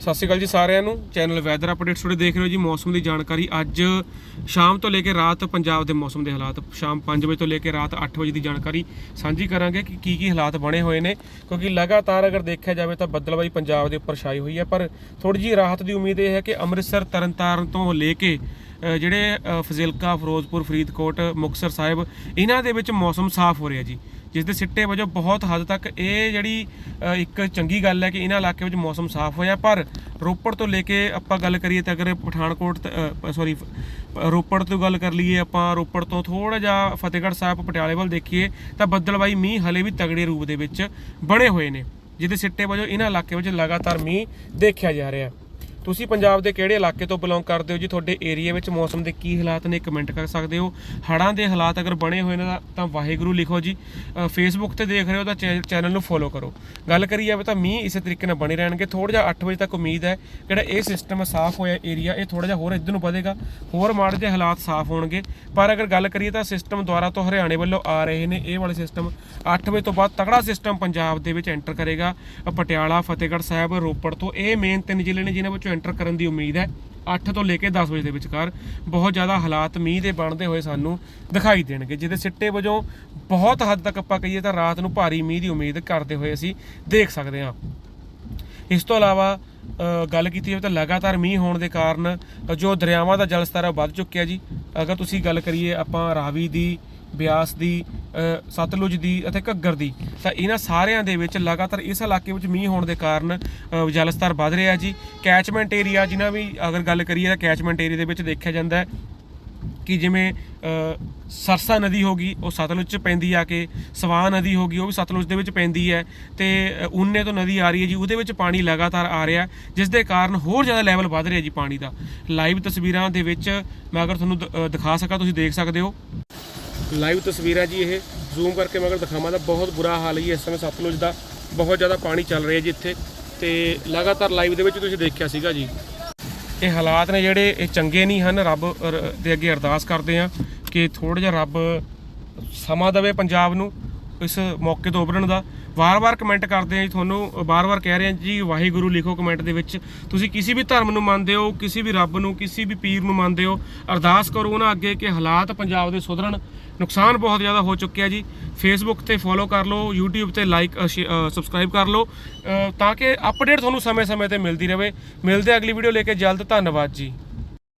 ਸਤਿ ਸ਼੍ਰੀ ਅਕਾਲ ਜੀ ਸਾਰਿਆਂ ਨੂੰ। ਚੈਨਲ ਵੈਦਰ ਅਪਡੇਟਸ ਤੁਹਾਡੇ ਦੇਖ ਰਹੇ ਹੋ ਜੀ ਮੌਸਮ ਦੀ ਜਾਣਕਾਰੀ। ਅੱਜ ਸ਼ਾਮ ਤੋਂ ਲੈ ਕੇ ਰਾਤ ਪੰਜਾਬ ਦੇ ਮੌਸਮ ਦੇ ਹਾਲਾਤ, ਸ਼ਾਮ 5 ਵਜੇ ਤੋਂ ਲੈ ਕੇ ਰਾਤ 8 ਵਜੇ ਦੀ ਜਾਣਕਾਰੀ ਸਾਂਝੀ ਕਰਾਂਗੇ ਕਿ ਕੀ ਕੀ ਹਾਲਾਤ ਬਣੇ ਹੋਏ ਨੇ। ਕਿਉਂਕਿ ਲਗਾਤਾਰ ਅਗਰ ਦੇਖਿਆ ਜਾਵੇ ਤਾਂ ਬੱਦਲਬਾਈ ਪੰਜਾਬ ਦੇ ਉੱਪਰ ਛਾਈ ਹੋਈ ਹੈ। ਪਰ ਥੋੜੀ ਜਿਹੀ ਰਾਹਤ ਦੀ ਉਮੀਦ ਇਹ ਹੈ ਕਿ ਅੰਮ੍ਰਿਤਸਰ, ਤਰਨਤਾਰਨ ਤੋਂ ਲੈ ਕੇ ਜਿਹੜੇ ਫਜ਼ਿਲਕਾ, ਫਿਰੋਜ਼ਪੁਰ, ਫਰੀਦਕੋਟ, ਮੁਕਤਸਰ ਸਾਹਿਬ, ਇਹਨਾਂ ਦੇ ਵਿੱਚ ਮੌਸਮ ਸਾਫ਼ ਹੋ ਰਿਹਾ ਜੀ। ਜਿਸ ਦੇ ਸਿੱਟੇ ਵਜੋਂ ਬਹੁਤ ਹੱਦ ਤੱਕ ਇਹ ਜਿਹੜੀ ਇੱਕ ਚੰਗੀ ਗੱਲ ਹੈ ਕਿ ਇਹਨਾਂ ਇਲਾਕੇ ਵਿੱਚ ਮੌਸਮ ਸਾਫ਼ ਹੋਇਆ। ਪਰ ਰੋਪੜ ਤੋਂ ਲੈ ਕੇ ਆਪਾਂ ਗੱਲ ਕਰੀਏ ਤਾਂ ਅਗਰ ਪਠਾਨਕੋਟ ਸੌਰੀ ਰੋਪੜ ਤੋਂ ਗੱਲ ਕਰ ਲਈਏ ਆਪਾਂ, ਰੋਪੜ ਤੋਂ ਥੋੜਾ ਜਿਹਾ ਫਤਿਹਗੜ੍ਹ ਸਾਹਿਬ ਪਟਿਆਲੇ ਵੱਲ ਦੇਖੀਏ ਤਾਂ ਬੱਦਲਬਾਈ ਮੀਂਹ ਹਲੇ ਵੀ ਤਗੜੇ ਰੂਪ ਦੇ ਵਿੱਚ ਬਣੇ ਹੋਏ ਨੇ, ਜਿਹਦੇ ਸਿੱਟੇ ਵਜੋਂ ਇਹਨਾਂ ਇਲਾਕੇ ਵਿੱਚ ਲਗਾਤਾਰ ਮੀਂਹ ਦੇਖਿਆ ਜਾ ਰਿਹਾ ਤੁਸੀਂ ਪੰਜਾਬ ਦੇ ਕਿਹੜੇ ਇਲਾਕੇ ਤੋਂ ਬਿਲੋਂਗ ਕਰਦੇ ਹੋ ਜੀ? ਤੁਹਾਡੇ ਏਰੀਆ ਵਿੱਚ ਮੌਸਮ ਦੇ ਕੀ ਹਾਲਾਤ ਨੇ? ਕਮੈਂਟ ਕਰ ਸਕਦੇ ਹੋ। ਹੜ੍ਹਾਂ ਦੇ ਹਾਲਾਤ ਅਗਰ ਬਣੇ ਹੋਏ ਨੇ ਤਾਂ- ਵਾਹਿਗੁਰੂ ਲਿਖੋ ਜੀ। ਫੇਸਬੁੱਕ ਤੇ ਦੇਖ ਰਹੇ ਹੋ ਤਾਂ ਚੈ- ਚੈਨਲ ਨੂੰ ਫੋਲੋ ਕਰੋ। ਗੱਲ ਕਰੀ ਜਾਵੇ ਤਾਂ ਮੀਂਹ ਇਸੇ ਤਰੀਕੇ ਨਾਲ ਬਣੇ ਰਹਿਣਗੇ। ਥੋੜਾ ਜਿਹਾ 8 ਵਜੇ ਤੱਕ ਉਮੀਦ ਹੈ ਜਿਹੜਾ ਇਹ ਸਿਸਟਮ ਸਾਫ਼ ਹੋਇਆ ਏਰੀਆ ਇਹ ਥੋੜਾ ਜਿਹਾ ਹੋਰ ਇੱਧਰ ਨੂੰ ਵਧੇਗਾ। ਹੋਰ ਮਾੜੇ ਜਿਹੇ ਹਾਲਾਤ ਸਾਫ਼ ਹੋਣਗੇ। ਪਰ ਅਗਰ ਗੱਲ ਕਰੀਏ ਤਾਂ ਸਿਸਟਮ ਦੁਆਰਾ ਤੋਂ ਹਰਿਆਣੇ ਵੱਲੋਂ ਆ ਰਹੇ ਨੇ। ਇਹ ਵਾਲੇ ਸਿਸਟਮ 8 ਵਜੇ ਤੋਂ ਬਾਅਦ ਤਕੜਾ ਸਿਸਟਮ ਪੰਜਾਬ ਦੇ ਵਿੱਚ ਐਂਟਰ ਕਰੇਗਾ। ਪਟਿਆਲਾ, ਫਤਿਹਗੜ੍ਹ ਸਾਹਿਬ, ਰੋਪੜ ਤੋਂ। ਇਹ ਮੇਨ ਤਿੰਨ ਜ਼ਿਲ੍ਹੇ ਨੇ ਜਿਨ੍ਹਾਂ ਵਿੱਚੋਂ ਐਂਟਰ ਕਰਨ ਦੀ ਉਮੀਦ ਹੈ। 8 ਤੋਂ ਲੈ ਕੇ 10 ਵਜੇ ਦੇ ਵਿਚਕਾਰ ਬਹੁਤ ਜ਼ਿਆਦਾ ਹਾਲਾਤ ਮੀਂਹ ਦੇ ਬਣਦੇ ਹੋਏ ਸਾਨੂੰ ਦਿਖਾਈ ਦੇਣਗੇ, ਜਿਹਦੇ ਸਿੱਟੇ ਵਜੋਂ ਬਹੁਤ ਹੱਦ ਤੱਕ ਆਪਾਂ ਕਹੀਏ ਤਾਂ ਰਾਤ ਨੂੰ ਭਾਰੀ ਮੀਂਹ ਦੀ ਉਮੀਦ ਕਰਦੇ ਹੋਏ ਅਸੀਂ ਦੇਖ ਸਕਦੇ ਹਾਂ। ਇਸ ਤੋਂ ਇਲਾਵਾ ਗੱਲ ਕੀਤੀ ਜਾਵੇ ਤਾਂ ਲਗਾਤਾਰ ਮੀਂਹ ਹੋਣ ਦੇ ਕਾਰਨ ਜੋ ਦਰਿਆਵਾਂ ਦਾ ਜਲ ਸਤਰ ਵੱਧ ਚੁੱਕਿਆ ਜੀ। ਅਗਰ ਤੁਸੀਂ ਗੱਲ ਕਰੀਏ ਆਪਾਂ ਰਾਵੀ ਦੀ, ਬਿਆਸ ਦੀ ਸਤਲੁਜ ਦੀ ਅਤੇ ਘੱਗਰ ਦੀ। ਤਾਂ ਇਹਨਾਂ ਸਾਰਿਆਂ ਦੇ ਵਿੱਚ ਲਗਾਤਾਰ ਇਸ ਇਲਾਕੇ ਵਿੱਚ ਮੀਂਹ ਹੋਣ ਦੇ ਕਾਰਨ ਅ, ਜਲ ਸਤਰ ਵੱਧ ਰਿਹਾ ਜੀ। ਕੈਚਮੈਂਟ ਏਰੀਆ ਜਿਨ੍ਹਾਂ ਵੀ ਅਗਰ ਗੱਲ ਕਰੀਏ ਤਾਂ ਕੈਚਮੈਂਟ ਏਰੀਆ ਦੇ ਵਿੱਚ ਦੇਖਿਆ ਜਾਂਦਾ ਹੈ ਕਿ ਜਿਵੇਂ ਸਰਸਾ ਨਦੀ ਹੋ ਗਈ ਉਹ ਸਤਲੁਜ ਚ ਪੈਂਦੀ ਆ ਕੇ ਸਵਾਨ ਨਦੀ ਹੋ ਗਈ ਉਹ ਵੀ ਸਤਲੁਜ ਦੇ ਵਿੱਚ ਪੈਂਦੀ ਹੈ। ਤੇ ਅ, ਉਨੇ ਤੋਂ ਨਦੀ ਆ ਰਹੀ ਹੈ ਜੀ ਉਹਦੇ ਵਿੱਚ ਪਾਣੀ ਲਗਾਤਾਰ ਆ ਰਿਹਾ ਜਿਸ ਦੇ ਕਾਰਨ ਹੋਰ ਜ਼ਿਆਦਾ ਲੈਵਲ ਵੱਧ ਰਿਹਾ ਜੀ ਪਾਣੀ ਦਾ। ਲਾਈਵ ਤਸਵੀਰਾਂ ਦੇ ਵਿੱਚ ਮੈਂ ਅਗਰ ਤੁਹਾਨੂੰ ਦ- ਦਿਖਾ ਸਕਾਂ ਤੁਸੀਂ ਦੇਖ ਸਕਦੇ ਹੋ। ਲਾਈਵ ਤਸਵੀਰ ਹੈ ਜੀ ਇਹ। ਜ਼ੂਮ ਕਰਕੇ ਮੈਂ ਅਗਰ ਦਿਖਾਵਾਂ ਤਾਂ ਬਹੁਤ ਬੁਰਾ ਹਾਲ ਹੈ ਇਸ ਸਮੇਂ ਸਤਲੁਜ ਦਾ। ਬਹੁਤ ਜ਼ਿਆਦਾ ਪਾਣੀ ਚੱਲ ਰਿਹਾ ਜੀ ਇੱਥੇ। ਤੇ ਲਗਾਤਾਰ ਲਾਈਵ ਦੇ ਵਿੱਚ ਤੁਸੀਂ ਦੇਖਿਆ ਸੀਗਾ ਜੀ। ਇਹ ਹਾਲਾਤ ਨੇ ਜਿਹੜੇ ਇਹ ਚੰਗੇ ਨਹੀਂ ਹਨ। ਰੱਬ ਦੇ ਅੱਗੇ ਅਰਦਾਸ ਕਰਦੇ ਆ ਕਿ ਥੋੜਾ ਜਿਹਾ ਰੱਬ ਸਮਾਂ ਦੇਵੇ ਪੰਜਾਬ ਨੂੰ। ਇਸ ਮੌਕੇ ਤੋਂ ਉਭਰਨ ਦਾ। ਵਾਰ-ਵਾਰ ਕਮੈਂਟ ਕਰਦੇ ਆ ਜੀ, ਤੁਹਾਨੂੰ ਵਾਰ-ਵਾਰ ਕਹਿ ਰਹੇ ਆ ਜੀ, ਵਾਹਿਗੁਰੂ ਲਿਖੋ ਕਮੈਂਟ ਦੇ ਵਿੱਚ। ਤੁਸੀਂ ਕਿਸੇ ਵੀ ਧਰਮ ਨੂੰ ਮੰਨਦੇ ਹੋ, ਕਿਸੇ ਵੀ ਰੱਬ ਨੂੰ, ਕਿਸੇ ਵੀ ਪੀਰ ਨੂੰ ਮੰਨਦੇ ਹੋ, ਅਰਦਾਸ ਕਰੋ ਉਹਨਾਂ ਅੱਗੇ ਕਿ ਹਾਲਾਤ ਪੰਜਾਬ ਦੇ ਸੁਧਰਨ। ਨੁਕਸਾਨ ਬਹੁਤ ਜ਼ਿਆਦਾ ਹੋ ਚੁੱਕਿਆ ਜੀ। ਫੇਸਬੁੱਕ ਤੇ ਫੋਲੋ ਕਰ ਲਓ, YouTube ਤੇ ਲਾਈਕ ਸਬਸਕ੍ਰਾਈਬ ਕਰ ਲਓ ਤਾਂ ਕਿ ਅਪਡੇਟ ਤੁਹਾਨੂੰ ਸਮੇਂ-ਸਮੇਂ ਤੇ ਮਿਲਦੀ ਰਹੇ। ਮਿਲਦੇ ਅਗਲੀ ਵੀਡੀਓ ਲੈ ਕੇ। ਜਲਦ, ਧੰਨਵਾਦ ਜੀ।